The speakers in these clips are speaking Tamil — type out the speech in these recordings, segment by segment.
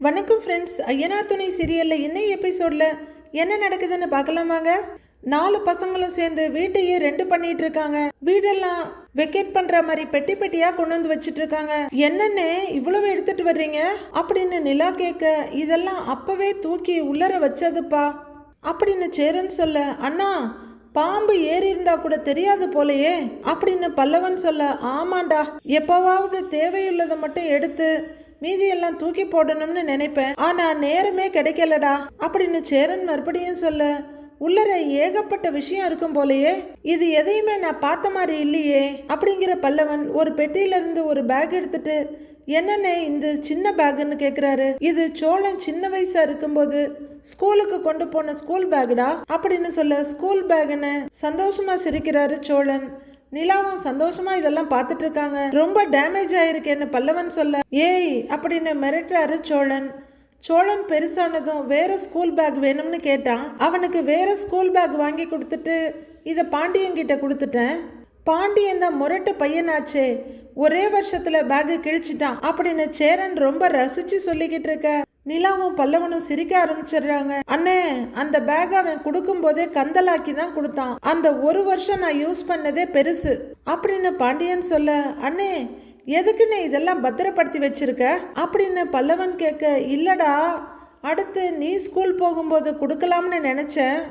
வணக்கம் ஃப்ரெண்ட்ஸ் ஐயனா துணை சீரியலில் இன்னும் எபிசோடில் என்ன நடக்குதுன்னு பார்க்கலாமாங்க? நாலு பசங்களும் சேர்ந்து வீட்டையே ரெண்டு பண்ணிட்டு இருக்காங்க வீடெல்லாம் வெக்கேட் பண்ற மாதிரி பெட்டி பெட்டியா கொண்டு வந்து வச்சிட்டு இருக்காங்க என்னன்னு இவ்வளவு எடுத்துட்டு வர்றீங்க? அப்படின்னு நிலா கேட்க இதெல்லாம் அப்பவே தூக்கி உள்ளர வச்சதுப்பா. அப்படின்னு சேரன் சொல்ல அண்ணா பாம்பு ஏறி இருந்தா கூட தெரியாது போலயே. அப்படின்னு பல்லவன் சொல்ல ஆமாண்டா எப்பவாவது தேவையுள்ளதை மட்டும் எடுத்து மீதியெல்லாம் தூக்கி போடணும்னு நினைப்பேன். ஆனா நேரமே கிடைக்கலடா. அப்படின்னு சேரன் மறுபடியும் சொல்ல உள்ளர ஏகப்பட்ட விஷயம் இருக்கும் போலயே. இது எதையுமே நான் பார்த்த மாதிரி இல்லையே. அப்படிங்கிற பல்லவன் ஒரு பெட்டியிலிருந்து ஒரு பேக் எடுத்துட்டு என்னண்ணே இந்த சின்ன பேக்குன்னு கேட்குறாரு இது சோழன் சின்ன வயசா இருக்கும்போது ஸ்கூலுக்கு கொண்டு போன ஸ்கூல் பேக்குடா அப்படின்னு சொல்ல ஸ்கூல் பேக்குன்னு சந்தோஷமா சிரிக்கிறாரு சோழன். நிலாவும் சந்தோஷமா இதெல்லாம் பார்த்துட்டு இருக்காங்க ரொம்ப டேமேஜ் ஆயிருக்கேன்னு பல்லவன் சொல்ல ஏய் அப்படின்னு மிரட்டுறாரு சோழன். சோழன் பெருசானதும் வேற ஸ்கூல் பேக் வேணும்னு கேட்டான். அவனுக்கு வேற ஸ்கூல் பேக் வாங்கி கொடுத்துட்டு இதை பாண்டியங்கிட்ட கொடுத்துட்டேன். பாண்டியன் தான் முரட்டு பையனாச்சே. ஒரே வருஷத்துல பேக்கு கிழிச்சிட்டான். அப்படின்னு சேரன் ரொம்ப ரசிச்சு சொல்லிக்கிட்டு இருக்க. நிலாவும் பல்லவனும் சிரிக்க ஆரம்பிச்சிடுறாங்க. அண்ணே அந்த பேக் அவன் கொடுக்கும் போதே கந்தலாக்கி தான் கொடுத்தான். அந்த ஒரு வருஷம் நான் யூஸ் பண்ணதே பெருசு. அப்படின்னு பாண்டியன் சொல்ல அண்ணே எதுக்குன்னு இதெல்லாம் பத்திரப்படுத்தி வச்சிருக்க? அப்படின்னு பல்லவன் கேட்க இல்லடா அடுத்து நீ ஸ்கூல் போகும்போது கொடுக்கலாம்னு நினைச்சேன்.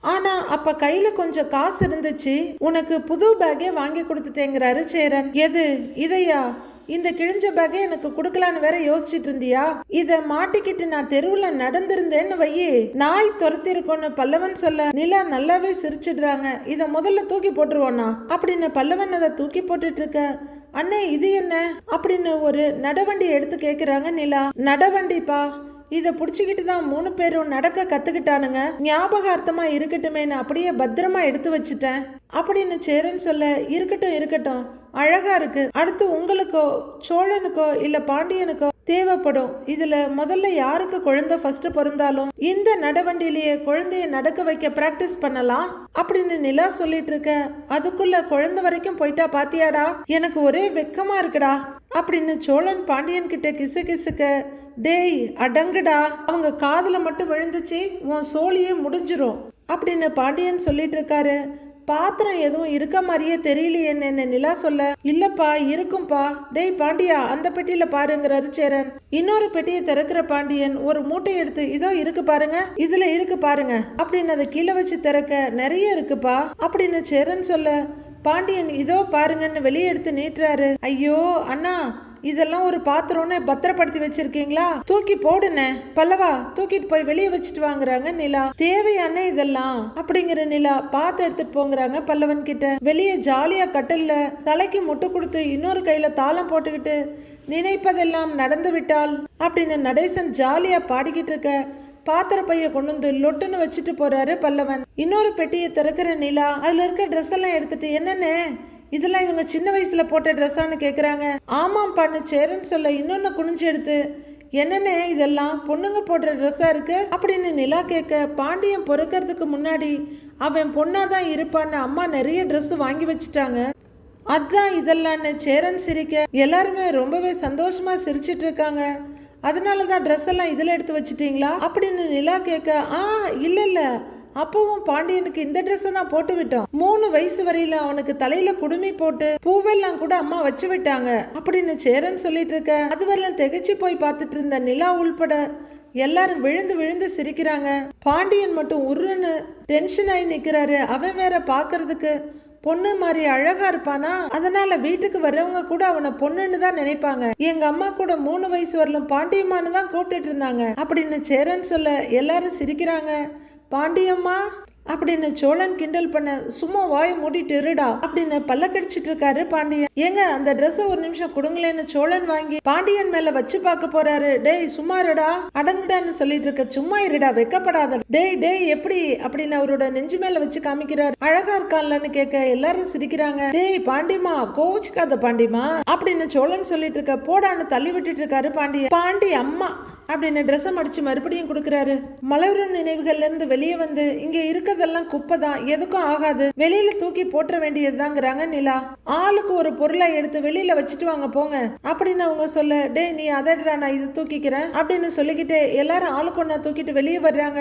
ஆனா அப்ப கையில கொஞ்சம் காசு இருந்துச்சு. உனக்கு புது பேக்கே வாங்கி கொடுத்துட்டேங்கிறாரு சேரன். எது இதையா? இந்த கிழிஞ்ச பேக்கை எனக்கு கொடுக்கலான்னு வேற யோசிச்சுட்டு இருந்தியா? இத மாட்டிக்கிட்டு நான் தெருவுல நடந்திருந்தேன்னு வையே. நாய் துரத்திருக்கோன்னு பல்லவன் சொல்ல நிலா நல்லாவே சிரிச்சிடுறாங்க. இத முதல்ல தூக்கி போட்டுருவோண்ணா. அப்படின்னு பல்லவன் அதை தூக்கி போட்டுட்டு இருக்க அண்ணே இது என்ன? அப்படின்னு ஒரு நடவண்டி எடுத்து கேக்குறாங்க நிலா. நடவண்டிப்பா? இதை பிடிச்சிக்கிட்டு தான் மூணு பேரும் நடக்க கத்துக்கிட்டானுங்க. ஞாபகார்த்தமா இருக்கட்டுமேன்னு அப்படியே பத்திரமா எடுத்து வச்சுட்டேன். அப்படின்னு சேரன் சொல்ல இருக்கட்டும் இருக்கட்டும். அழகா இருக்கு. அடுத்து உங்களுக்கோ சோழனுக்கோ இல்ல பாண்டியனுக்கோ தேவைப்படும். இதுல முதல்ல யாருக்கு குழந்தை ஃபர்ஸ்ட் பிறந்தாலும் இந்த நடவண்டிலேயே குழந்தைய நடக்க வைக்க பிராக்டிஸ் பண்ணலாம் அப்படின்னு நிலா சொல்லிட்டு இருக்க. அதுக்குள்ள குழந்தை வரைக்கும் போயிட்டா பாத்தியாடா? எனக்கு ஒரே வெக்கமா இருக்குடா. அப்படின்னு சோழன் பாண்டியன் கிட்ட கிசு கிசுக்க டேய் அடங்குடா. அவங்க காதில் மட்டும் விழுந்துச்சு உன் சோழியே முடிஞ்சிரும். அப்படின்னு பாண்டியன் சொல்லிட்டு இருக்காரு. பாத்திரம் எதுவும் இருக்க மாதிரியே தெரியலையேன்னு நிலா சொல்ல. இல்லப்பா இருக்கும்பா. டேய் பாண்டியா அந்த பெட்டியில பாருங்கிறாரு சேரன் இன்னொரு பெட்டியை திறக்கிற பாண்டியன் ஒரு மூட்டை எடுத்து இதோ இருக்கு பாருங்க. இதுல இருக்கு பாருங்க. அப்படின்னு அதை கீழே வச்சு திறக்க நிறைய இருக்குப்பா அப்படின்னு சேரன் சொல்ல. பாண்டியன் இதோ பாருங்கன்னு வெளியே எடுத்து நீட்டுறாரு. ஐயோ அண்ணா இதெல்லாம் ஒரு பாத்திரம்னு பத்திரப்படுத்தி வச்சிருக்கீங்களா? தூக்கி போடுன. பல்லவா தூக்கிட்டு போய் வெளியே வச்சுட்டு வாங்குறாங்க நிலா. தேவையான இதெல்லாம் அப்படிங்கிற நிலா பார்த்து எடுத்துட்டு போங்கிறாங்க பல்லவன் கிட்ட. வெளியே ஜாலியா கட்டல்ல தலைக்கு முட்டு கொடுத்து இன்னொரு கையில தாளம் போட்டுக்கிட்டு நினைப்பதெல்லாம் நடந்து விட்டால் அப்படின்னு நடேசன் ஜாலியா பாடிக்கிட்டு இருக்க பாத்திர பைய கொண்டு வந்து லொட்டுன்னு வச்சுட்டு போறாரு பல்லவன். இன்னொரு பெட்டியை திறக்கிற நிலா அதுல இருக்க ட்ரெஸ் எல்லாம் எடுத்துட்டு என்னென்ன? இதெல்லாம் இவங்க சின்ன வயசுல போட்ட ட்ரெஸ்ஸான்னு கேட்குறாங்க ஆமாம் பண்ணு சேரன்னு சொல்ல இன்னொன்று குனிஞ்சு எடுத்து என்னென்ன இதெல்லாம் பொண்ணுங்க போடுற ட்ரெஸ்ஸாக இருக்கு? அப்படின்னு நிலா கேட்க பாண்டியன் பொறுக்கிறதுக்கு முன்னாடி அவன் பொண்ணாக தான் இருப்பான்னு அம்மா நிறைய ட்ரெஸ்ஸு வாங்கி வச்சுட்டாங்க. அதான் இதெல்லாம்னு சேரன் சிரிக்க எல்லாருமே ரொம்பவே சந்தோஷமாக சிரிச்சிட்டு இருக்காங்க. அதனால தான் ட்ரெஸ் எல்லாம் இதில் எடுத்து வச்சிட்டீங்களா? அப்படின்னு நிலா கேட்க ஆ இல்லை இல்லை. அப்பவும் பாண்டியனுக்கு இந்த ட்ரெஸ்ஸை தான் போட்டு விட்டோம் மூணு வயசு வரையில அவனுக்கு தலையில குடுமி போட்டு பூவெல்லாம் கூட அம்மா வச்சு விட்டாங்க. அப்படின்னு சேரன் சொல்லிட்டு இருக்க அது வரலாம் போய் பார்த்துட்டு இருந்த நிலா உள்பட எல்லாரும் விழுந்து விழுந்து சிரிக்கிறாங்க. பாண்டியன் மட்டும் உருன்னு டென்ஷன் ஆகி நிக்கிறாரு. அவன் வேற பாக்குறதுக்கு பொண்ணு மாதிரி அழகா இருப்பானா? அதனால வீட்டுக்கு வர்றவங்க கூட அவனை பொண்ணுன்னு தான் நினைப்பாங்க. எங்க அம்மா கூட மூணு வயசு வரலும் பாண்டியம்மான்னு தான் கூப்பிட்டுட்டு இருந்தாங்க. அப்படின்னு சேரன் சொல்ல எல்லாரும் சிரிக்கிறாங்க. பாண்டியம்மா அப்படின்னு சோழன் கிண்டல் பண்ண சும்மா வாய் மூடிட்டு இருடா அப்படின்னு பல்ல கடிச்சிட்டு இருக்காரு பாண்டியன். ஏங்க அந்த ட்ரெஸ் ஒரு நிமிஷம் கொடுங்களேன்னு சோழன் வாங்கி பாண்டியன் மேல வச்சு பார்க்க போறாரு. டேய் சும்மா இருடா அடங்குடான்னு சொல்லிட்டு இருக்க சும்மா இருடா வெக்கப்படாத. டேய் டேய் எப்படி? அப்படின்னு அவரோட நெஞ்சு மேல வச்சு காமிக்கிறாரு. அழகா இருக்கான்லன்னு கேட்க எல்லாரும் சிரிக்கிறாங்க. டேய் பாண்டிமா கோவிச்சுக்காத பாண்டிமா அப்படின்னு சோழன் சொல்லிட்டு இருக்க போடான்னு தள்ளி விட்டுட்டு இருக்காரு பாண்டியன். பாண்டி அம்மா அப்படின்னு ட்ரெஸ்ஸை மடித்து மறுபடியும் கொடுக்குறாரு. மலரும் நினைவுகள்லேருந்து வெளியே வந்து இங்கே இருக்கிறதெல்லாம் குப்பை தான் எதுக்கும் ஆகாது. வெளியில் தூக்கி போட்டுற வேண்டியதுதாங்கிறாங்க நிலா. ஆளுக்கு ஒரு பொருளை எடுத்து வெளியில் வச்சுட்டு வாங்க போங்க. அப்படின்னு அவங்க சொல்ல டேய் நீ அதடுறா நான் இது தூக்கிக்கிறேன் அப்படின்னு சொல்லிக்கிட்டு எல்லாரும் ஆளுக்கு ஒன்றா தூக்கிட்டு வெளியே வர்றாங்க.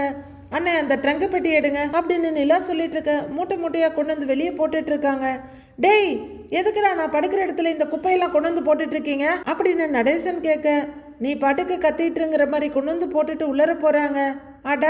அண்ணே அந்த ட்ரங்கை பெட்டி எடுங்க அப்படின்னு நிலா சொல்லிட்டு இருக்க மூட்டை மூட்டையாக கொண்டு வந்து வெளியே போட்டுட்டு இருக்காங்க டேய் எதுக்குடா நான் படுக்கிற இடத்துல இந்த குப்பையெல்லாம் கொண்டு வந்து போட்டுட்டு இருக்கீங்க அப்படின்னு நடேசன் கேட்க நீ பாட்டுக்கு கத்திட்டுங்கிற மாதிரி கொண்டு வந்து போட்டுட்டு உள்ளர போறாங்க. அட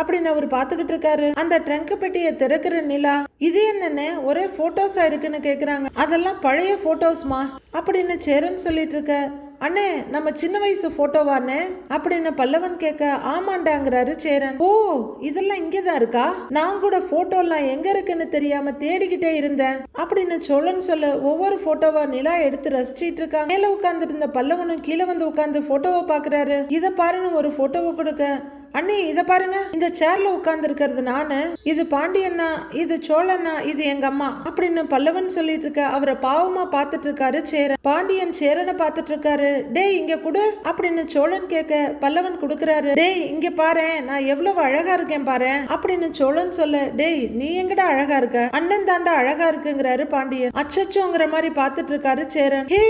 அப்படின்னு அவர் பாத்துக்கிட்டு இருக்காரு. அந்த ட்ரங்க் பெட்டியை திறக்கிற நிலா இது என்னன்னு ஒரே போட்டோஸா இருக்குன்னு கேக்குறாங்க. அதெல்லாம் பழைய போட்டோஸ்மா அப்படின்னு சேரன் சொல்லிட்டு இருக்க. அண்ணே நம்ம சின்ன வயசு போட்டோவானே அப்படின்னு பல்லவன் கேட்க ஆமாண்டாங்கிறாரு சேரன். ஓ இதெல்லாம் இங்கதான் இருக்கா? நான் கூட போட்டோலாம் எங்க இருக்குன்னு தெரியாம தேடிக்கிட்டே இருந்தேன். அப்படின்னு சொல்லன்னு சொல்ல ஒவ்வொரு போட்டோவா நிலா எடுத்து ரசிச்சிட்டு இருக்காங்க. மேல உட்கார்ந்து இருந்த பல்லவனும் கீழே வந்து உட்கார்ந்து போட்டோவை பாக்குறாரு இதை பாருன்னு ஒரு போட்டோவை கொடுக்க அண்ணி இத பாருங்க. இந்த சேர்ல உட்கார்ந்து இருக்கிறது நானு. இது பாண்டியண்ணா இது சோழண்ணா இது எங்க அம்மா அப்படின்னு பல்லவன் சொல்லிட்டு இருக்க அவரை பாவமா பார்த்துட்டு இருக்காரு சேரன். பாண்டியன் சேரனை பார்த்துட்டு இருக்காரு. டேய் இங்க குடு அப்படின்னு சோழன் கேட்க பல்லவன் கொடுக்கறாரு. டேய் இங்க பாரு நான் எவ்வளவு அழகா இருக்கேன் பாரு அப்படின்னு சோழன் சொல்ல டேய் நீ எங்கடா அழகா இருக்க? அண்ணன் தாண்டா அழகா இருக்குங்கிறாரு பாண்டியன். அச்சச்சோங்கிற மாதிரி பார்த்துட்டு இருக்காரு சேரன். ஹே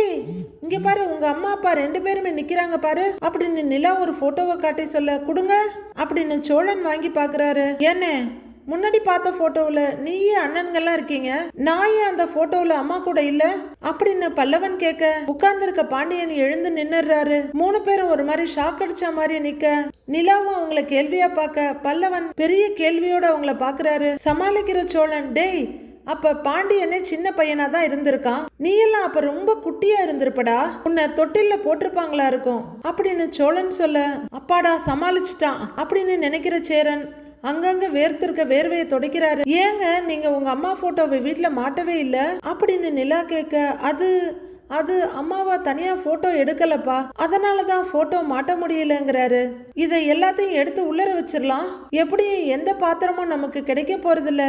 இங்க பாரு உங்க அம்மா அப்பா ரெண்டு பேருமே நிக்கிறாங்க பாரு அப்படின்னு நிலா ஒரு போட்டோவை காட்டி சொல்ல கொடுங்க. அப்படின்னு சோழன் வாங்கி பாக்குறாரு. என்ன முன்னாடி பார்த்த போட்டோவில் நீயே அண்ணன்கள்லாம் இருக்கீங்க. நான் ஏன் அந்த போட்டோவில் அம்மா கூட இல்ல? அப்படின்னு பல்லவன் கேட்க உட்கார்ந்துருக்க பாண்டியன் எழுந்து நின்னுறாரு மூணு பேரும் ஒரு மாதிரி ஷாக் அடிச்ச மாதிரி நிக்க நிலாவும் அவங்கள கேள்வியா பார்க்க பல்லவன் பெரிய கேள்வியோட அவங்கள பாக்குறாரு. சமாளிக்கிற சோழன் டேய் அப்ப பாண்டியனே சின்ன பையனா தான் இருந்திருக்கான். நீ எல்லாம் அப்ப ரொம்ப குட்டியா இருந்திருப்படா. உன்னை தொட்டில்ல போட்டிருப்பாங்களா இருக்கும். அப்படின்னு சோழன் சொல்ல அப்பாடா சமாளிச்சிட்டான். அப்படின்னு நினைக்கிற சேரன் அங்கங்க வேர்த்திருக்க வேர்வையை துடைக்கிறாரு. ஏங்க நீங்க உங்க அம்மா போட்டோவை வீட்டுல மாட்டவே இல்ல? அப்படின்னு நிலா கேட்க அது அது அம்மாவா தனியா போட்டோ எடுக்கலப்பா. அதனால தான் போட்டோ மாட்ட முடியலங்கிறாரு. இதை எல்லாத்தையும் எடுத்து உள்ளர வச்சிடலாம் எப்படியும் எந்த பாத்திரமும் நமக்கு கிடைக்க போறதில்ல.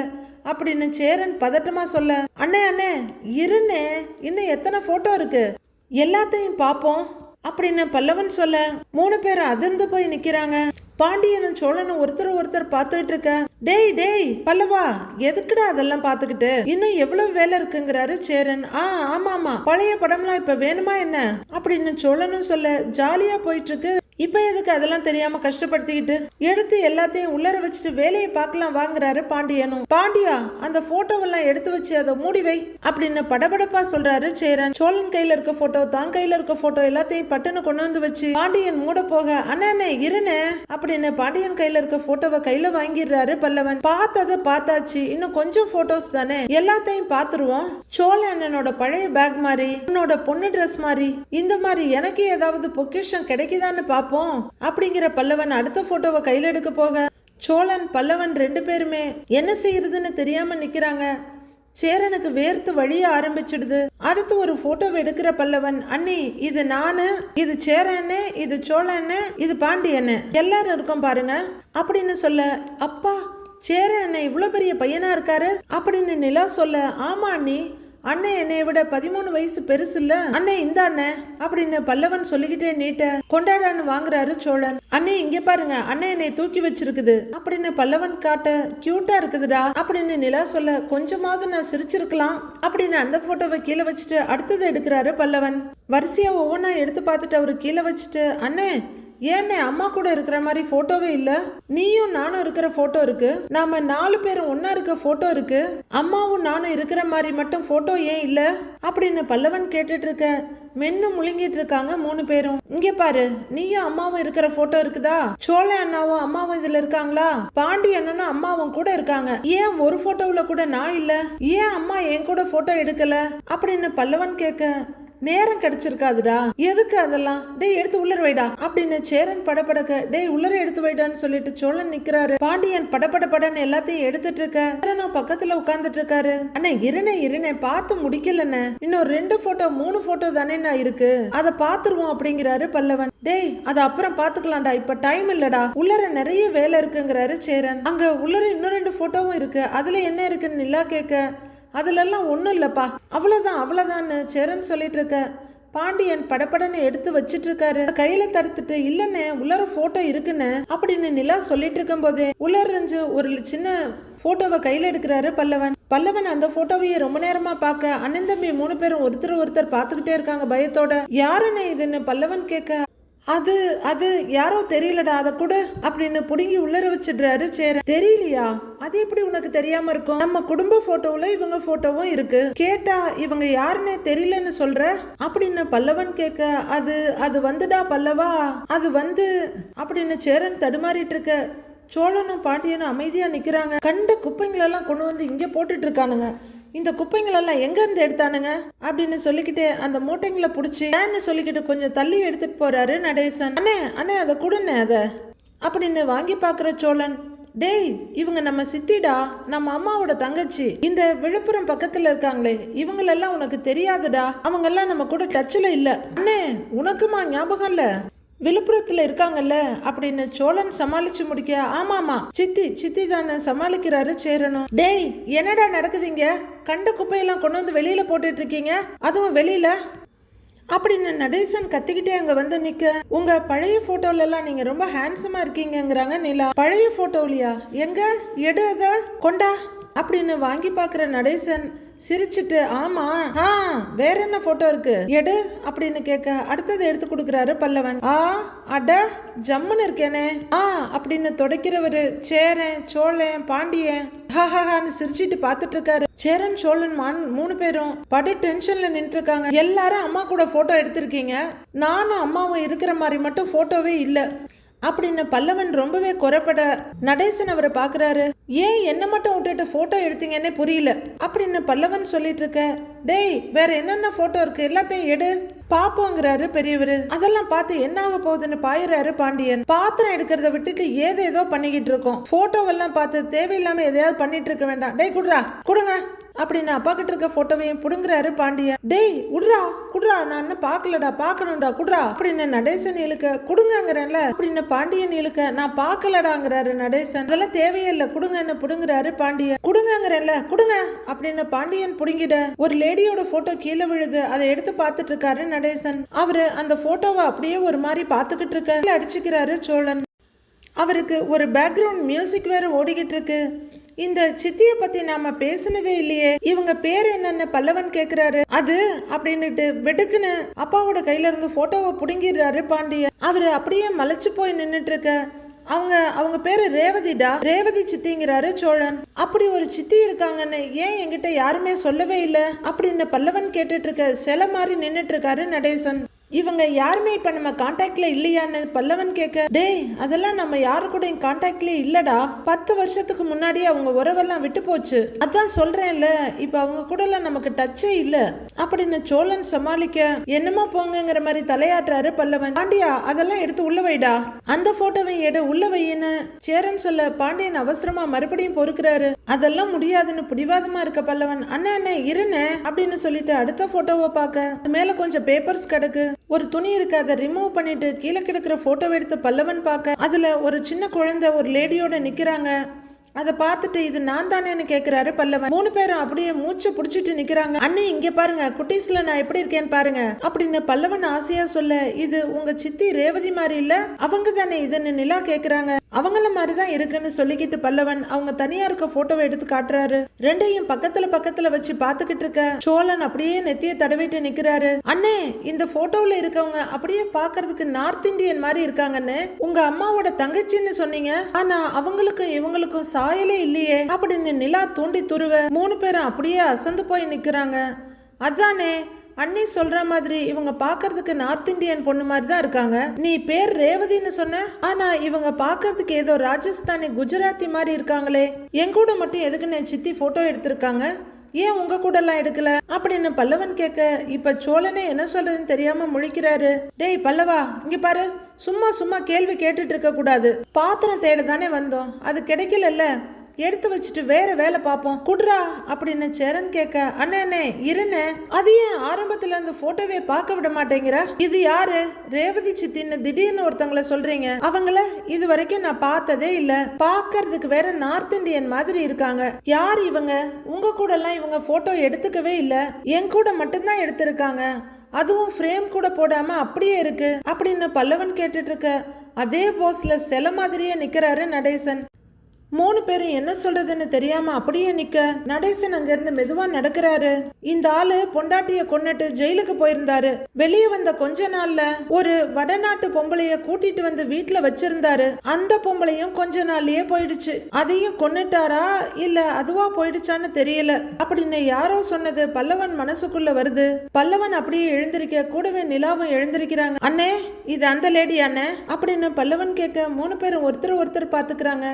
அப்படின்னு சேரன் பதட்டமா சொல்ல அண்ணே அண்ணே இருண்ணே இன்னும் எத்தனை போட்டோ இருக்கு? எல்லாத்தையும் பார்ப்போம் அப்படின்னு பல்லவன் சொல்ல மூணு பேர் அதிர்ந்து போய் நிக்கிறாங்க. பாண்டியனும் சோழனும் ஒருத்தர் ஒருத்தர் பார்த்துக்கிட்டு இருக்க டேய் டேய் பல்லவா எதுக்குடா அதெல்லாம் பார்த்துக்கிட்டு? இன்னும் எவ்வளவு வேலை இருக்குங்கிறாரு சேரன். ஆ ஆமா ஆமா. பழைய படம்லாம் இப்ப வேணுமா என்ன? அப்படின்னு சோழனும் சொல்ல ஜாலியா போயிட்டு இருக்கு இப்ப எதுக்கு அதெல்லாம் தெரியாம கஷ்டப்படுத்திக்கிட்டு? எடுத்து எல்லாத்தையும் உள்ளர வச்சுட்டு வேலையை பார்க்கலாம் வாங்குறாரு பாண்டியனும். பாண்டியா அந்த போட்டோவெல்லாம் எடுத்து வச்சு அதை மூடி வை அப்படின்னு படபடப்பா சொல்றாரு சேரன். சோழன் கையில இருக்க போட்டோ தான் கையில இருக்க போட்டோ எல்லாத்தையும் பட்டுன்னு கொண்டு வந்து வச்சு பாண்டியன் மூட போக அண்ணா அண்ணே இருனே அப்படின்னு பாண்டியன் கையில இருக்க போட்டோவை கையில வாங்கிடுறாரு பல்லவன். பார்த்ததை பார்த்தாச்சு. இன்னும் கொஞ்சம் போட்டோஸ் தானே? எல்லாத்தையும் பார்த்துருவோம். சோழ அண்ணனோட பழைய பேக் மாதிரி உன்னோட பொண்ணு ட்ரெஸ் மாதிரி இந்த மாதிரி எனக்கு ஏதாவது பொக்கிஷம் கிடைக்குதான்னு பார்ப்போம். அப்படிங்கிற பல்லவன் அடுத்த போட்டோவை கையில எடுக்க போக சோழன் பல்லவன் ரெண்டு பேருமே என்ன செய்யறதுன்னு தெரியாம நிக்கிறாங்க. சேரனுக்கு வேர்த்து வழிய ஆரம்பிச்சிடுது. அடுத்து ஒரு போட்டோ எடுக்கிற பல்லவன் அண்ணி இது நானு இது சேரன்னு இது சோழன்னு இது பாண்டியன்னு எல்லாரும் இருக்கோம் பாருங்க. அப்படின்னு சொல்ல அப்பா சேர அண்ணன் இவ்வளோ பெரிய பையனா இருக்காரு? அப்படின்னு நிலா சொல்ல ஆமா அண்ணி அண்ணன் என்னைய விட பதிமூணு வயசு பெருசு இல்ல அண்ணன் இந்த அண்ணன் அப்படின்னு பல்லவன் சொல்லிக்கிட்டே நீட்ட கொண்டாடான்னு வாங்குறாரு சோழன். அண்ணே இங்க பாருங்க அண்ணன் என்னை தூக்கி வச்சிருக்குது அப்படின்னு பல்லவன் காட்ட கியூட்டா இருக்குதுடா அப்படின்னு நிலா சொல்ல கொஞ்சமாவது நான் சிரிச்சிருக்கலாம் அப்படின்னு அந்த போட்டோவை கீழே வச்சுட்டு அடுத்தது எடுக்கிறாரு பல்லவன். வரிசையா ஒவ்வொன்றா எடுத்து பார்த்துட்டு அவரு கீழே வச்சுட்டு அண்ணே ஏன்னே அம்மா கூட இருக்கிற மாதிரி போட்டோவே இல்ல? நீயும் நானும் இருக்கிற போட்டோ இருக்கு. நாம நாலு பேரும் ஒன்னா இருக்க போட்டோ இருக்கு. அம்மாவும் நானும் இருக்கிற மாதிரி மட்டும் போட்டோ ஏன் இல்ல? அப்படின்னு பல்லவன் கேட்டுட்டு இருக்க மென்னு முழுங்கிட்டு இருக்காங்க மூணு பேரும். இங்க பாரு நீயும் அம்மாவும் இருக்கிற போட்டோ இருக்குதா? சோழ அண்ணாவும் அம்மாவும் இதுல இருக்காங்களா? பாண்டி அண்ணனும் அம்மாவும் கூட இருக்காங்க. ஏன் ஒரு போட்டோவுல கூட நான் இல்ல? ஏன் அம்மா என் கூட போட்டோ எடுக்கல? அப்படின்னு பல்லவன் கேட்க நேரம் கிடைச்சிருக்காதுடா. எதுக்கு அதெல்லாம்? டேய் எடுத்து உள்ளர வைடா. அப்படின்னு சேரன் படபடக்க டேய் உள்ளர எடுத்து வைடான்னு சொல்லிட்டு சோழன் நிக்கிறாரு. பாண்டியன் படபட படன்னு எல்லாத்தையும் எடுத்துட்டு இருக்க. சேரனும் பக்கத்துல உட்கார்ந்துட்டு இருக்காரு. அண்ணா இருனே இருனே பார்த்து முடிக்கலண்ணே. இன்னும் ரெண்டு போட்டோ மூணு போட்டோ தானே நான் இருக்கு. அதை பாத்துருவோம் அப்படிங்கிறாரு பல்லவன். டேய் அது அப்புறம் பாத்துக்கலாம்டா இப்ப டைம் இல்லடா. உள்ளர நிறைய வேலை இருக்குங்கிறாரு சேரன். அங்க உள்ளர இன்னும் ரெண்டு போட்டோவும் இருக்கு. அதுல என்ன இருக்குன்னு நிலா கேட்க அதுலெல்லாம் ஒன்றும் இல்லைப்பா. அவ்வளோதான் அவ்வளோதான்னு சேரன் சொல்லிட்டு இருக்க. பாண்டியன் படப்படன்னு எடுத்து வச்சிட்டு இருக்காரு கையில தடுத்துட்டு இல்லைண்ணே உள்ளார போட்டோ இருக்குன்னு அப்படின்னு நிலா சொல்லிட்டு இருக்கும் போதே உள்ளறிஞ்சு ஒரு சின்ன போட்டோவை கையில எடுக்கிறாரு பல்லவன். பல்லவன் அந்த போட்டோவையே ரொம்ப நேரமா பார்க்க அண்ணன் தம்பி மூணு பேரும் ஒருத்தர் ஒருத்தர் பார்த்துக்கிட்டே இருக்காங்க பயத்தோட. யாருன்னு இதுன்னு பல்லவன் கேட்க அது அது யாரோ தெரியலடா அதை கூட அப்படின்னு புடுங்கி உள்ளர வச்சிடுறாரு சேர தெரியலையா? அது எப்படி உனக்கு தெரியாம இருக்கும்? நம்ம குடும்ப போட்டோவுல இவங்க போட்டோவும் இருக்கு. கேட்டா இவங்க யாருன்னே தெரியலன்னு சொல்ற? அப்படின்னு பல்லவன் கேட்க அது அது வந்துடா பல்லவா? அது வந்து அப்படின்னு சேரன் தடுமாறிட்டு இருக்க. சோழனும் பாண்டியனும் அமைதியா நிக்கிறாங்க. கண்ட குப்பைங்களெல்லாம் கொண்டு வந்து இங்க போட்டுட்டு இருக்கானுங்க. இந்த குப்பைங்களெல்லாம் எங்க இருந்து எடுத்தானுங்க? அப்படின்னு சொல்லிக்கிட்டு அந்த மூட்டைங்களை பிடிச்சி ஏன்னு சொல்லிக்கிட்டு கொஞ்சம் தள்ளி எடுத்துட்டு போறாரு நடேசன். அண்ணே அண்ணே அதை கொடுண்ணே அதை. அப்படின்னு வாங்கி பார்க்குற சோழன் டேய் இவங்க நம்ம சித்திடா நம்ம அம்மாவோட தங்கச்சி. இந்த விழுப்புரம் பக்கத்துல இருக்காங்களே இவங்களெல்லாம் உனக்கு தெரியாதுடா. அவங்கெல்லாம் நம்ம கூட டச்சில் இல்ல. அண்ணே உனக்குமா ஞாபகம் இல்ல? விழுப்புரத்துல இருக்காங்கல்ல அப்படின்னு சோழன் சமாளிச்சு முடிக்க ஆமாமா சித்தி சித்தி தானே சமாளிக்கிறாரு சேரணும் டேய் என்னடா நடக்குதுங்க கண்ட குப்பையெல்லாம் கொண்டு வந்து வெளியில போட்டுட்டு இருக்கீங்க? அதுவும் வெளியில? அப்படின்னு நடேசன் கத்திக்கிட்டே அங்க வந்து நிக்க. உங்க பழைய போட்டோல எல்லாம் நீங்க ரொம்ப ஹேண்ட்ஸமா இருக்கீங்கிறாங்க நிலா. பழைய போட்டோலியா? எங்க? எடு அத. கொண்டா. அப்படின்னு வாங்கி பார்க்குற நடேசன் சிரிச்சிட்டு ஆமா ஆ வேற என்ன போட்டோ இருக்கு? எடு அப்படின்னு கேட்க அடுத்தது எடுத்து கொடுக்குறாரு பல்லவன். ஆ அட ஜம்முன்னு இருக்கேனே. ஆ அப்படின்னு தொடக்கிறவரு சேரன் சோழன் பாண்டியன். ஹஹஹான்னு சிரிச்சிட்டு பார்த்துட்டு இருக்காரு. சேரன் சோழன் மான் மூணு பேரும் படு டென்ஷன்ல நின்று இருக்காங்க எல்லாரும் அம்மா கூட போட்டோ எடுத்திருக்கீங்க. நானும் அம்மாவும் இருக்கிற மாதிரி மட்டும் போட்டோவே இல்லை. அப்படின்னு பல்லவன் ரொம்பவே குறைப்பட நடேசன் அவரை பாக்குறாரு. ஏன் என்ன மட்டும் விட்டுட்டு போட்டோ எடுத்தீங்கன்னே புரியல. அப்படின்னு பல்லவன் சொல்லிட்டு இருக்க டேய் வேற என்னென்ன போட்டோ இருக்கு? எல்லாத்தையும் எடு. பாப்போங்கிறாரு பெரியவர். அதெல்லாம் பார்த்து என்ன ஆக போகுதுன்னு பாயிறாரு பாண்டியன். பாத்திரம் எடுக்கிறத விட்டுட்டு ஏதேதோ பண்ணிக்கிட்டு இருக்கோம். போட்டோவெல்லாம் பார்த்து தேவையில்லாம எதையாவது பண்ணிட்டு இருக்க வேண்டாம். டேய் குடுறா. கொடுங்க. அப்படின்னு அப்பா கிட்ட இருக்க போட்டோவையும் புடுங்குறாரு பாண்டியன். டேய் உட்ரா குடுறா நான் என்ன பார்க்கலடா பார்க்கணும்டா குடுறா. அப்படின்னு நடேசன் இழுக்க குடுங்கங்கிறேன்ல. அப்படின்னு பாண்டியன் இழுக்க நான் பாக்கலடாங்கிறாரு நடேசன். அதெல்லாம் தேவையே இல்லை குடுங்கன்னு புடுங்குறாரு பாண்டியன். குடுங்கங்கிறேன்ல குடுங்க அப்படின்னு பாண்டியன் புடுங்கிட ஒரு லேடியோட போட்டோ கீழே விழுது அதை எடுத்து பார்த்துட்டு இருக்காரு நடேசன். அவரு அந்த போட்டோவை அப்படியே ஒரு மாதிரி பார்த்துக்கிட்டு இருக்க அடிச்சுக்கிறாரு சோழன். அவருக்கு ஒரு பேக்ரவுண்ட் மியூசிக் வேற ஓடிக்கிட்டு இருக்கு இந்த சித்தியை பத்தி நாம பேசினதே இல்லையே. இவங்க பேர் என்னன்னு பல்லவன் கேக்குறாரு. அது அப்படின்னுட்டு வெடுக்குன்னு அப்பாவோட கையில இருந்து போட்டோவை புடுங்கிடுறாரு பாண்டியன் அவரு அப்படியே மலைச்சு போய் நின்னுட்டு இருக்க அவங்க அவங்க பேரு ரேவதிடா. ரேவதி சித்திங்கிறாரு சோழன். அப்படி ஒரு சித்தி இருக்காங்கன்னு ஏன் என்கிட்ட யாருமே சொல்லவே இல்லை? அப்படின்னு பல்லவன் கேட்டுட்டு இருக்க சில மாதிரி நின்றுட்டு இருக்காரு நடேசன். இவங்க யாருமே இப்போ நம்ம காண்டாக்டில் இல்லையான்னு பல்லவன் கேட்க டேய் அதெல்லாம் நம்ம யாரு கூட காண்டாக்ட்லேயே இல்லைடா. பத்து வருஷத்துக்கு முன்னாடி அவங்க உறவெல்லாம் விட்டு போச்சு. அதான் சொல்கிறேன்ல இப்போ அவங்க கூடலாம் நமக்கு டச்சே இல்லை. அப்படின்னு சோழன் சமாளிக்க என்னமோ போங்கங்கிற மாதிரி தலையாட்டுறாரு பல்லவன். பாண்டியா அதெல்லாம் எடுத்து உள்ள வைடா. அந்த ஃபோட்டோவை எடு உள்ள வையின்னு. சேரன் சொல்ல பாண்டியன் அவசரமா மறுபடியும் பொறுக்கிறாரு. அதெல்லாம் முடியாதுன்னு பிடிவாதமா இருக்க பல்லவன். அண்ணா அண்ணே இருண்ணே. அப்படின்னு சொல்லிட்டு அடுத்த ஃபோட்டோவை பார்க்க மேலே கொஞ்சம் பேப்பர்ஸ் கிடக்கு. ஒரு துணி இருக்கு அதை ரிமூவ் பண்ணிட்டு கீழே கிடக்கிற ஃபோட்டோ எடுத்து பல்லவன் பார்க்க. அதில் ஒரு சின்ன குழந்தை ஒரு லேடியோட நிற்கிறாங்க அதை பார்த்துட்டு இது நான் தானேன்னு கேட்குறாரு பல்லவன். மூணு பேரும் அப்படியே மூச்சை பிடிச்சிட்டு நிற்கிறாங்க அண்ணே இங்கே பாருங்க குட்டீஸ்ல நான் எப்படி இருக்கேன்னு பாருங்க. அப்படின்னு பல்லவன் ஆசையா சொல்ல இது உங்க சித்தி ரேவதி மாதிரி இல்லை அவங்க தானே இதுன்னு நிலா கேட்குறாங்க அவங்கள மாதிரி தான் இருக்குன்னு சொல்லிக்கிட்டு பல்லவன் அவங்க தனியா இருக்க போட்டோவை எடுத்து காட்டுறாரு. ரெண்டையும் பக்கத்துல பக்கத்துல வச்சு பாத்துக்கிட்டு இருக்க சோழன் அப்படியே நெத்திய தடவிட்டு நிக்கிறாரு. அண்ணே இந்த போட்டோவில் இருக்கவங்க அப்படியே பாக்குறதுக்கு நார்த் இந்தியன் மாதிரி இருக்காங்கன்னு உங்க அம்மாவோட தங்கச்சின்னு சொன்னீங்க. ஆனா அவங்களுக்கும் இவங்களுக்கும் சாயலே இல்லையே. அப்படின்னு நிலா தூண்டி துருவ மூணு பேரும் அப்படியே அசந்து போய் நிக்கிறாங்க. அதானே அண்ணி சொல்ற மாதிரி இவங்க பாக்குறதுக்கு நார்த் இந்தியன் பொண்ணு மாதிரி தான் இருக்காங்க. நீ பேர் ரேவதின்னு சொன்ன ஆனா இவங்க பாக்குறதுக்கு ஏதோ ராஜஸ்தானி குஜராத்தி மாதிரி இருக்காங்களே. என் கூட மட்டும் எதுக்குன்னு சித்தி போட்டோ எடுத்திருக்காங்க? ஏன் உங்க கூட எல்லாம் எடுக்கல? அப்படின்னு பல்லவன் கேட்க இப்ப சோழனே என்ன சொல்றதுன்னு தெரியாம முழிக்கிறாரு. டேய் பல்லவா இங்க பாரு. சும்மா சும்மா கேள்வி கேட்டுட்டு இருக்க கூடாது. பாத்திரம் தேட தானே வந்தோம். அது கிடைக்கலல்ல. எடுத்து வச்சுட்டு வேற வேலை பார்ப்போம். குட்ரா அப்படின்னு சரண் கேட்க அண்ணே இருண்ணே அது ஏன் ஆரம்பத்துல அந்த போட்டோவே பார்க்க விட மாட்டேங்கிற? இது யாரு? ரேவதி சித்தின்னு திடீர்னு ஒருத்தங்கள சொல்றீங்க. அவங்கள இது வரைக்கும் நான் பார்த்ததே இல்ல. பார்க்கறதுக்கு வேற நார்த் இந்தியன் மாதிரி இருக்காங்க. யார் இவங்க? உங்க கூட எல்லாம் இவங்க போட்டோ எடுத்துக்கவே இல்ல. என் கூட மட்டும்தான் எடுத்திருக்காங்க. அதுவும் ஃப்ரேம் கூட போடாம அப்படியே இருக்கு. அப்படின்னு பல்லவன் கேட்டுட்டு இருக்க அதே போஸ்ல செல மாதிரியே நிக்கிறாரு நடேசன். மூணு பேரும் என்ன சொல்றதுன்னு தெரியாம அப்படியே நிக்க. நடேசன் அங்கிருந்து மெதுவா நடக்கிறாரு. இந்த ஆளு பொண்டாட்டிய கொன்னுட்டு ஜெயிலுக்கு போயிருந்தாரு. வெளியே வந்த கொஞ்ச நாள்ல ஒரு வடநாட்டு பொம்பளைய கூட்டிட்டு வந்து வீட்டுல வச்சிருந்தாரு. அந்த பொம்பளையும் கொஞ்ச நாள்லயே போயிடுச்சு. அதையும் கொன்னுட்டாரா? இல்ல அதுவா போயிடுச்சான்னு தெரியல. அப்படின்னு யாரோ சொன்னது பல்லவன் மனசுக்குள்ள வருது. பல்லவன் அப்படியே எழுந்திருக்க கூடவே நிலாவும் எழுந்திருக்கிறாங்க. அண்ணே இது அந்த லேடி அண்ணே அப்படின்னு பல்லவன் கேட்க மூணு பேரும் ஒருத்தர் ஒருத்தர் பாத்துக்கிறாங்க.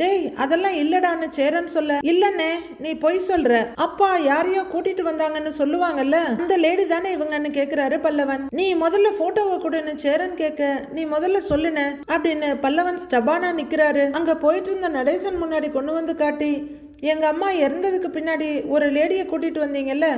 டேய் அதெல்லாம் இல்லடான்னு சேரன் சொல்ல. இல்லண்ணே நீ பொய் சொல்ற. அப்பா யாரையோ கூட்டிட்டு வந்தாங்கன்னு சொல்லுவாங்கல்ல? அந்த லேடி தானே இவங்கன்னு கேக்குறாரு பல்லவன். நீ முதல்ல போட்டோவை கொடுன்னு சேரன் கேட்க நீ முதல்ல சொல்லுன அப்படின்னு பல்லவன் ஸ்டபானா நிக்கிறாரு. அங்க போயிட்டு இருந்த நடேசன் முன்னாடி கொண்டு வந்து காட்டி எங்க அம்மா இறந்ததுக்கு பின்னாடி ஒரு லேடியை கூட்டிட்டு வந்தீங்கல்ல?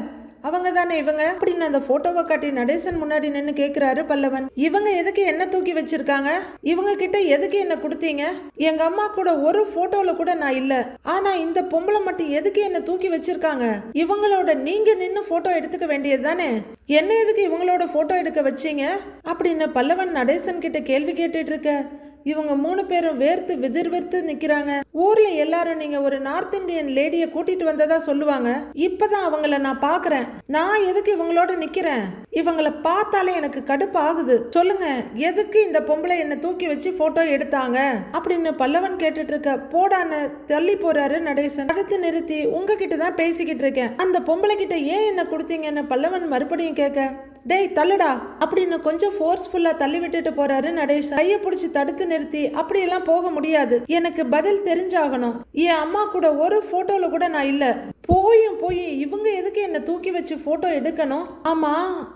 அவங்க தானே இவங்க? அப்படின்னு அந்த போட்டோவை காட்டி நடேசன் முன்னாடி நின்று கேட்கிறாரு பல்லவன். இவங்க எதுக்கு என்ன தூக்கி வச்சிருக்காங்க? இவங்க கிட்ட எதுக்கு என்ன கொடுத்தீங்க? எங்க அம்மா கூட ஒரு போட்டோல கூட நான் இல்ல. ஆனா இந்த பொம்பளை மட்டும் எதுக்கு என்ன தூக்கி வச்சிருக்காங்க? இவங்களோட நீங்க நின்னு போட்டோ எடுத்துக்க வேண்டியது தானே? என்ன எதுக்கு இவங்களோட போட்டோ எடுக்க வச்சீங்க? அப்படின்னு பல்லவன் நடேசன் கிட்ட கேள்வி கேட்டுட்டு இருக்க. இவங்க மூணு பேரும் வேர்த்து விதிர் வெறுத்து நிக்கிறாங்க. ஊர்ல எல்லாரும் நீங்க ஒரு நார்த் இந்தியன் லேடிய கூட்டிட்டு வந்ததா சொல்லுவாங்க. இப்பதான் அவங்கள நான் பாக்குறேன். நான் எதுக்கு இவங்களோட நிக்கிறேன்? இவங்கள பார்த்தாலே எனக்கு கடுப்பு ஆகுது சொல்லுங்க எதுக்கு இந்த பொம்பளை என்ன தூக்கி வச்சு போட்டோ எடுத்தாங்க? அப்படின்னு பல்லவன் கேட்டுட்டு இருக்க போடான்னு தள்ளி போறாரு நடேசன். அடுத்து நிறுத்தி உங்ககிட்ட தான் பேசிக்கிட்டு இருக்கேன். அந்த பொம்பளை கிட்ட ஏன் என்ன கொடுத்தீங்கன்னு பல்லவன் மறுபடியும் கேட்க டேய் தள்ளுடா. அப்படின்னு கொஞ்சம் ஃபோர்ஸ்ஃபுல்லாக தள்ளி விட்டுட்டு போறாரு நடேஷ். கையை பிடிச்சி தடுத்து நிறுத்தி அப்படியெல்லாம் போக முடியாது. எனக்கு பதில் தெரிஞ்சாகணும். என் அம்மா கூட ஒரு ஃபோட்டோவில் கூட நான் இல்லை. போயும் போய் இவங்க எதுக்கு என்னை தூக்கி வச்சு ஃபோட்டோ எடுக்கணும்? ஆமா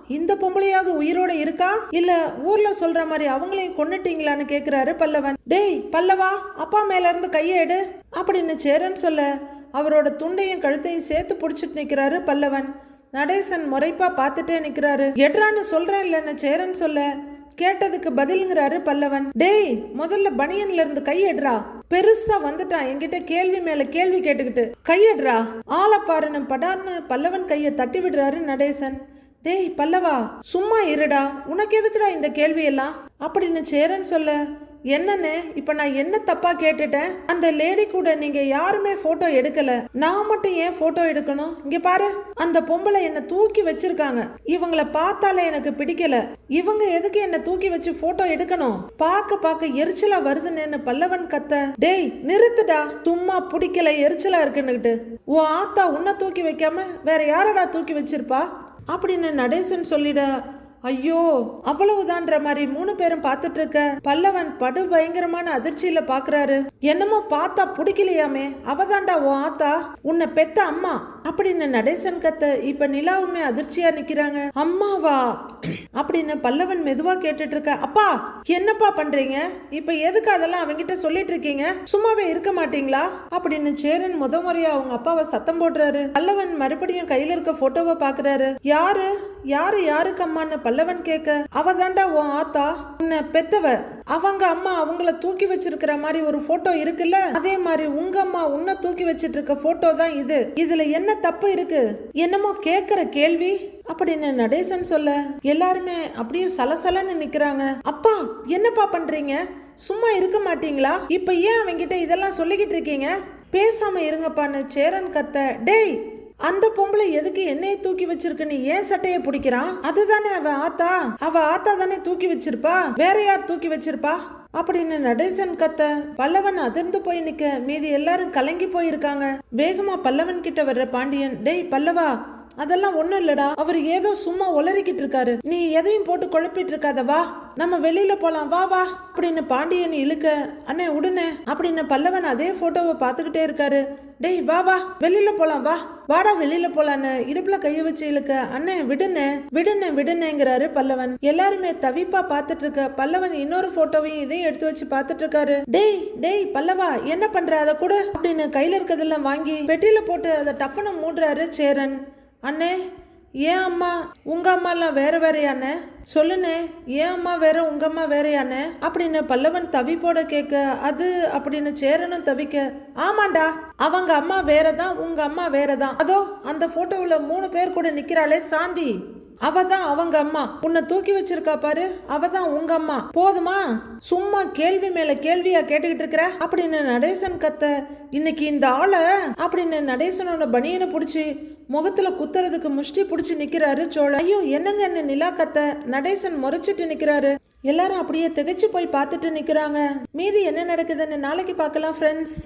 இந்த பொம்பளையாவது உயிரோட இருக்கா? இல்ல ஊர்ல சொல்ற மாதிரி அவங்களையும் கொன்னுட்டீங்களான்னு கேட்குறாரு பல்லவன். டேய் பல்லவா அப்பா மேல இருந்து கையை எடு. அப்படின்னு சேரன் சொல்ல அவரோட துண்டையும் கழுத்தையும் சேர்த்து பிடிச்சிட்டு நிற்கிறாரு பல்லவன். நடேசன் முறைப்பா பார்த்துட்டே நிற்கிறாரு எட்ரான்னு சொல்றேன் இல்லைன்னு சேரன் சொல்ல? கேட்டதுக்கு பதிலுங்கிறாரு பல்லவன். டேய் முதல்ல பனியன்ல இருந்து கையெடுறா. பெருசா வந்துட்டான் என்கிட்ட கேள்வி மேல கேள்வி கேட்டுக்கிட்டு. கையெடுறா? ஆளை பாருன்னு படார்னு பல்லவன் கைய தட்டி விடுறாரு நடேசன். டேய் பல்லவா சும்மா இருடா. உனக்கு எதுக்குடா இந்த கேள்வியெல்லாம்? அப்படின்னு சேரன் சொல்ல. என்னன்னு இப்ப நான் என்ன தப்பா கேட்டுட்டேன்? அந்த லேடி கூட நீங்க யாருமே போட்டோ எடுக்கல. நான் மட்டும் ஏன் போட்டோ எடுக்கணும்? இங்க பாரு அந்த பொம்பளை என்ன தூக்கி வச்சிருக்காங்க. இவங்கள பார்த்தாலே எனக்கு பிடிக்கல. இவங்க எதுக்கு என்ன தூக்கி வச்சு போட்டோ எடுக்கணும்? பார்க்க பார்க்க எரிச்சலா வருதுன்னு பல்லவன் கத்த டேய் நிறுத்துடா. சும்மா பிடிக்கல எரிச்சலா இருக்குன்னுகிட்டு. உன் ஆத்தா உன்னை தூக்கி வைக்காம வேற யாரடா தூக்கி வச்சிருப்பா? அப்படின்னு நடேசன் சொல்லிட ஐயோ அவ்வளவுதான்ற மாதிரி மூணு பேரும் பார்த்துட்டு இருக்க பல்லவன் படு பயங்கரமான அதிர்ச்சியில பாக்குறாரு. என்னமோ பார்த்தா பிடிக்கலையாமே. அவதாண்டா உன் ஆத்தா. உன்னை பெத்த அம்மா. அப்படின்னு நடேசன் கத்த இப்ப நிலாவுமே அதிர்ச்சியா நிக்கிறாங்க. அம்மாவா? அப்படின்னு பல்லவன் மெதுவா கேட்டுட்டு இருக்க அப்பா என்னப்பா பண்றீங்க? இப்ப எதுக்கு அதெல்லாம் அவங்கிட்ட சொல்லிட்டு இருக்கீங்க சும்மாவே இருக்க மாட்டீங்களா? அப்படின்னு சேரன் முத முறையா அவங்க அப்பாவை சத்தம் போடுறாரு. பல்லவன் மறுபடியும் கையில இருக்க போட்டோவை பாக்குறாரு. யாரு? யாரு யாருக்கு அம்மான்னு பல்லவன் கேட்க அவ தாண்டா உன் ஆத்தா? உன்னை பெத்தவ? அவங்க அம்மா அவங்கள தூக்கி வச்சிருக்கிற மாதிரி ஒரு போட்டோ இருக்குல்ல? அதே மாதிரி உங்க அம்மா உன்னை தூக்கி வச்சிட்டு இருக்க போட்டோ தான் இது. இதுல என்ன தப்பு இருக்கு? என்னமோ கேக்குற கேள்வி? அப்படின்னு நடேசன் சொல்ல எல்லாருமே அப்படியே சலசலன்னு நிக்கிறாங்க. அப்பா என்னப்பா பண்றீங்க? சும்மா இருக்க மாட்டீங்களா? இப்ப ஏன் அவங்கிட்ட இதெல்லாம் சொல்லிக்கிட்டு இருக்கீங்க? பேசாம இருங்கப்பான்னு சேரன் கத்த டேய் அந்த பொம்பளை எதுக்கு என்னைய தூக்கி வச்சிருக்குன்னு ஏன் சட்டைய பிடிக்கிறான் அதுதானே அவ ஆத்தா. அவ ஆத்தா தானே தூக்கி வச்சிருப்பா. வேற யார் தூக்கி வச்சிருப்பா? அப்படின்னு நடேசன் கத்த பல்லவன் அதிர்ந்து போய் நிக்க. மீதி எல்லாரும் கலங்கி போயிருக்காங்க. வேகமா பல்லவன் கிட்ட வர்ற பாண்டியன் டேய் பல்லவா அதெல்லாம் ஒண்ணும் இல்லடா. அவர் ஏதோ சும்மா உளறிக்கிட்டு இருக்காரு. நீ எதையும் போட்டு குழப்பிட்டு இருக்காத வா. நம்ம வெளியில போலாம். வா வா. அப்படின்னு பாண்டியன் இழுக்க அண்ணே உடனே அப்படின்னு பல்லவன் அதே போட்டோவை பார்த்துக்கிட்டே இருக்காரு. டேய் வா வா. வெளியில போலாம் வா. வாடா வெளியில போலான்னு இடுப்புல கைய வச்சு இழுக்க அண்ணே விடுனே விடுனே விடுனேங்கிறாரு பல்லவன். எல்லாருமே தவிப்பா பார்த்துட்டு இருக்க பல்லவன் இன்னொரு போட்டோவையும் இதையும் எடுத்து வச்சு பார்த்துட்டு இருக்காரு. டேய் டேய் பல்லவா என்ன பண்ற? அதை கூட அப்படின்னு கையில இருக்கிறதெல்லாம் வாங்கி பெட்டியில போட்டு அதை டப்புன்னு மூடுறாரு சேரன். அண்ணே ஏன் அம்மா? உங்க அம்மாலாம் வேற வேறையானே சொல்லுண்ணே ஏன் அம்மா வேற உங்க அம்மா வேறையானே அப்படின்னு பல்லவன் தவிப்போட கேட்க அது அப்படின்னு சேரனும் தவிக்க ஆமாண்டா அவங்க அம்மா வேறதான் உங்க அம்மா வேறதான். அதோ அந்த போட்டோவில் மூணு பேர் கூட நிக்கிறாளே சாந்தி. அவ தான் அவங்க அம்மா. உன்னை தூக்கி வச்சிருக்கா பாரு. அவ தான் உங்க அம்மா. போதுமா? சும்மா கேள்வி மேல கேள்வியா கேட்டுக்கிட்டு இருக்கிற? அப்படின்னு நடேசன் கத்த இன்னைக்கு இந்த ஆளை அப்படின்னு நடேசனோட பனியனை பிடிச்சி முகத்துல குத்துறதுக்கு முஷ்டி பிடிச்சி நிக்கிறாரு சோழ ஐயோ என்னங்கன்னு நிலா கத்த? நடேசன் முறைச்சிட்டு நிக்கிறாரு. எல்லாரும் அப்படியே திகைச்சு போய் பார்த்துட்டு நிக்கிறாங்க. மீதி என்ன நடக்குதுன்னு நாளைக்கு பார்க்கலாம் ஃப்ரெண்ட்ஸ்